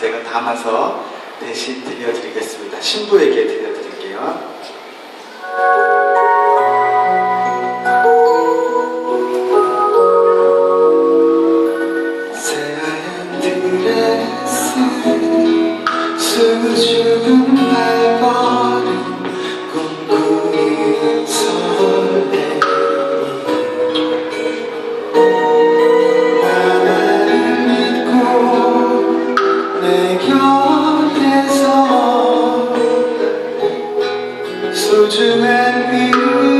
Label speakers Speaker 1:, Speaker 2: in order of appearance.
Speaker 1: 제가 담아서 대신 들려드리겠습니다. 신부에게 들려드릴게요. 새하얀 드레스 수줍은 발벗 소중한 이유